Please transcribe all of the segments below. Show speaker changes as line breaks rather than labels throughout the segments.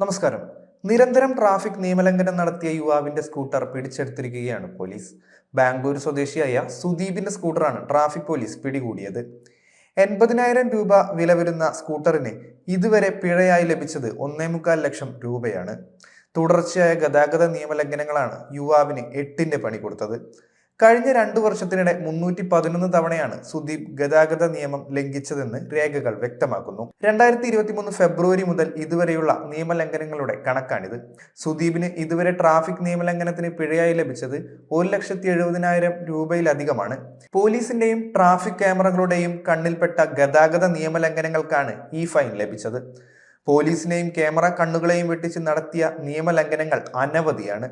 നമസ്കാരം. നിരന്തരം ട്രാഫിക് നിയമലംഘനം നടത്തിയ യുവാവിന്റെ സ്കൂട്ടർ പിടിച്ചെടുത്തിരിക്കുകയാണ് പോലീസ്. ബാംഗ്ലൂർ സ്വദേശിയായ സുദീപിന്റെ സ്കൂട്ടറാണ് ട്രാഫിക് പോലീസ് പിടികൂടിയത്. എൺപതിനായിരം രൂപ വില വരുന്ന സ്കൂട്ടറിന് ഇതുവരെ പിഴയായി ലഭിച്ചത് ഒന്നേ മുക്കാൽ ലക്ഷം രൂപയാണ്. തുടർച്ചയായ ഗതാഗത നിയമലംഘനങ്ങളാണ് യുവാവിന് എട്ടിന്റെ പണി കൊടുത്തത്. കഴിഞ്ഞ രണ്ടു വർഷത്തിനിടെ മുന്നൂറ്റി പതിനൊന്ന് തവണയാണ് സുദീപ് ഗതാഗത നിയമം ലംഘിച്ചതെന്ന് രേഖകൾ വ്യക്തമാക്കുന്നു. രണ്ടായിരത്തി ഇരുപത്തിമൂന്ന് ഫെബ്രുവരി മുതൽ ഇതുവരെയുള്ള നിയമലംഘനങ്ങളുടെ കണക്കാണിത്. സുദീപിന് ഇതുവരെ ട്രാഫിക് നിയമലംഘനത്തിന് പിഴയായി ലഭിച്ചത് ഒരു ലക്ഷത്തി എഴുപതിനായിരം രൂപയിലധികമാണ്. പോലീസിന്റെയും ട്രാഫിക് ക്യാമറകളുടെയും കണ്ണിൽപ്പെട്ട ഗതാഗത നിയമലംഘനങ്ങൾക്കാണ് ഈ ഫൈൻ ലഭിച്ചത്. പോലീസിനെയും ക്യാമറ കണ്ണുകളെയും വെട്ടിച്ച് നടത്തിയ നിയമലംഘനങ്ങൾ അനവധിയാണ്.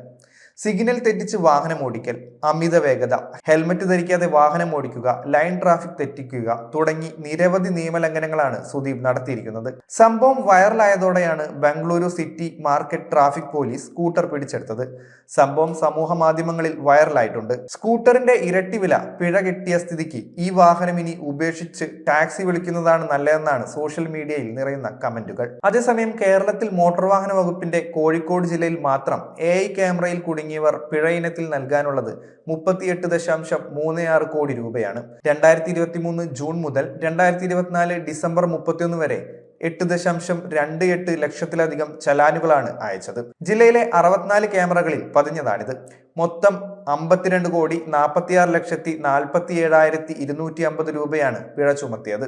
സിഗ്നൽ തെറ്റിച്ച് വാഹനം ഓടിക്കൽ അമിത വേഗത ഹെൽമറ്റ് ധരിക്കാതെ വാഹനം ഓടിക്കുക ലൈൻ ട്രാഫിക് തെറ്റിക്കുക തുടങ്ങി നിരവധി നിയമലംഘനങ്ങളാണ് സുദീപ് നടത്തിയിരിക്കുന്നത്. സംഭവം വൈറലായതോടെയാണ് Bengaluru city market traffic police scooter പിടിച്ചെടുത്തത്. സംഭവം സമൂഹ മാധ്യമങ്ങളിൽ വൈറലായിട്ടുണ്ട്. സ്കൂട്ടറിന്റെ ഇരട്ടി വില പിഴ കിട്ടിയ സ്ഥിതിക്ക് ഈ വാഹനം ഇനി ഉപേക്ഷിച്ച് ടാക്സി വിളിക്കുന്നതാണ് നല്ലതെന്നാണ് സോഷ്യൽ മീഡിയയിൽ നിറയുന്ന കമന്റുകൾ. അതേസമയം കേരളത്തിൽ മോട്ടോർ വാഹന വകുപ്പിന്റെ കോഴിക്കോട് ജില്ലയിൽ മാത്രം എ ക്യാമറയിൽ കുടുങ്ങിയവർ പിഴ ഇനത്തിൽ നൽകാനുള്ളത് മുപ്പത്തിയെട്ട് ദശാംശം മൂന്ന് ആറ് കോടി രൂപയാണ്. രണ്ടായിരത്തി ഇരുപത്തി മൂന്ന് ജൂൺ മുതൽ രണ്ടായിരത്തി ഇരുപത്തിനാല് ഡിസംബർ മുപ്പത്തിയൊന്ന് വരെ എട്ട് ദശാംശം രണ്ട് എട്ട് ലക്ഷത്തിലധികം ചലാനുകളാണ് അയച്ചത്. ജില്ലയിലെ അറുപത്തിനാല് ക്യാമറകളിൽ പതിഞ്ഞതാണിത്. മൊത്തം അമ്പത്തിരണ്ട് കോടി നാൽപ്പത്തിയാറ് ലക്ഷത്തി നാൽപ്പത്തി ഏഴായിരത്തി ഇരുന്നൂറ്റി അമ്പത് രൂപയാണ് പിഴ ചുമത്തിയത്.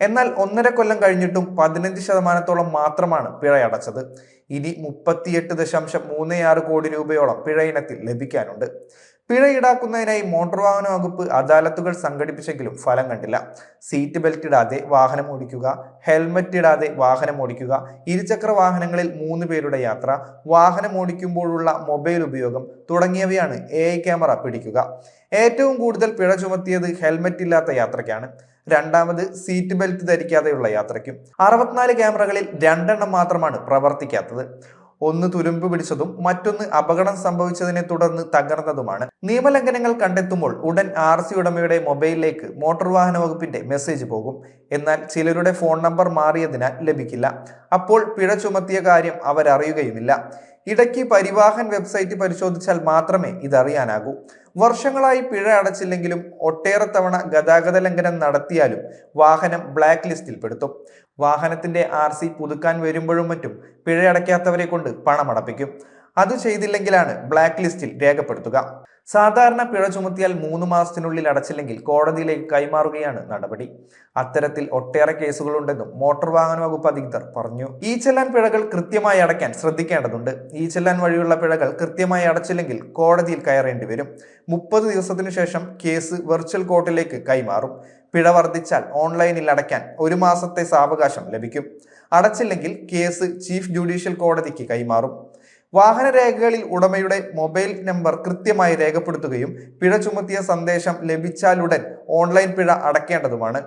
എന്നാൽ ഒന്നര കൊല്ലം കഴിഞ്ഞിട്ടും പതിനഞ്ച് ശതമാനത്തോളം മാത്രമാണ് പിഴയടച്ചത് ഇനി മുപ്പത്തിയെട്ട് ദശാംശം മൂന്ന് ആറ് കോടി രൂപയോളം പിഴ ഇനത്തിൽ ലഭിക്കാനുണ്ട്. പിഴ ഈടാക്കുന്നതിനായി മോട്ടോർ വാഹന വകുപ്പ് അദാലത്തുകൾ സംഘടിപ്പിച്ചെങ്കിലും ഫലം കണ്ടില്ല. സീറ്റ് ബെൽറ്റ് ഇടാതെ വാഹനം ഓടിക്കുക ഹെൽമറ്റ് ഇടാതെ വാഹനം ഓടിക്കുക ഇരുചക്ര വാഹനങ്ങളിൽ മൂന്ന് പേരുടെ യാത്ര വാഹനം ഓടിക്കുമ്പോഴുള്ള മൊബൈൽ ഉപയോഗം തുടങ്ങിയവയാണ് എ ക്യാമറ പിടിക്കുക. ഏറ്റവും കൂടുതൽ പിഴ ചുമത്തിയത് ഹെൽമറ്റ് ഇല്ലാത്ത യാത്രയ്ക്കാണ്. രണ്ടാമത് സീറ്റ് ബെൽറ്റ് ധരിക്കാതെയുള്ള യാത്രയ്ക്കും. അറുപത്തിനാല് ക്യാമറകളിൽ രണ്ടെണ്ണം മാത്രമാണ് പ്രവർത്തിക്കാത്തത്. ഒന്ന് തുരുമ്പ് പിടിച്ചതും മറ്റൊന്ന് അപകടം സംഭവിച്ചതിനെ തുടർന്ന് തകർന്നതുമാണ്. നിയമലംഘനങ്ങൾ കണ്ടെത്തുമ്പോൾ ഉടൻ ആർ സി ഉടമയുടെ മൊബൈലിലേക്ക് മോട്ടോർ വാഹന വകുപ്പിന്റെ മെസ്സേജ് പോകും. എന്നാൽ ചിലരുടെ ഫോൺ നമ്പർ മാറിയതിനാൽ ലഭിക്കില്ല. അപ്പോൾ പിഴ ചുമത്തിയ കാര്യം അവരറിയുകയുമില്ല. ഇടയ്ക്ക് പരിവാഹൻ വെബ്സൈറ്റ് പരിശോധിച്ചാൽ മാത്രമേ ഇതറിയാനാകൂ. വർഷങ്ങളായി പിഴ അടച്ചില്ലെങ്കിലും ഒട്ടേറെ തവണ ഗതാഗത ലംഘനം നടത്തിയാലും വാഹനം ബ്ലാക്ക് ലിസ്റ്റിൽ പെടുത്തും. വാഹനത്തിന്റെ ആർ സി പുതുക്കാൻ വരുമ്പോഴും മറ്റും പിഴയടയ്ക്കാത്തവരെ കൊണ്ട് പണമടപ്പിക്കും. അത് ചെയ്തില്ലെങ്കിലാണ് ബ്ലാക്ക് ലിസ്റ്റിൽ രേഖപ്പെടുത്തുക. സാധാരണ പിഴ ചുമത്തിയാൽ മൂന്ന് മാസത്തിനുള്ളിൽ അടച്ചില്ലെങ്കിൽ കോടതിയിലേക്ക് കൈമാറുകയാണ് നടപടി. അത്തരത്തിൽ ഒട്ടേറെ കേസുകളുണ്ടെന്നും മോട്ടോർ വാഹന വകുപ്പ് അധികൃതർ പറഞ്ഞു. ഈ ചെല്ലാൻ പിഴകൾ കൃത്യമായി അടയ്ക്കാൻ ശ്രദ്ധിക്കേണ്ടതുണ്ട്. ഈ ചെല്ലാൻ വഴിയുള്ള പിഴകൾ കൃത്യമായി അടച്ചില്ലെങ്കിൽ കോടതിയിൽ കയറേണ്ടി വരും. മുപ്പത് ദിവസത്തിനു ശേഷം കേസ് വെർച്വൽ കോർട്ടിലേക്ക് കൈമാറും. പിഴ വർദ്ധിച്ചാൽ ഓൺലൈനിൽ അടയ്ക്കാൻ ഒരു മാസത്തെ സാവകാശം ലഭിക്കും. അടച്ചില്ലെങ്കിൽ കേസ് ചീഫ് ജുഡീഷ്യൽ കോടതിക്ക് കൈമാറും. വാഹന രേഖകളിൽ ഉടമയുടെ മൊബൈൽ നമ്പർ കൃത്യമായി രേഖപ്പെടുത്തുകയും പിഴ ചുമത്തിയ സന്ദേശം ലഭിച്ചാലുടൻ ഓൺലൈൻ പിഴ അടയ്ക്കേണ്ടതുമാണ്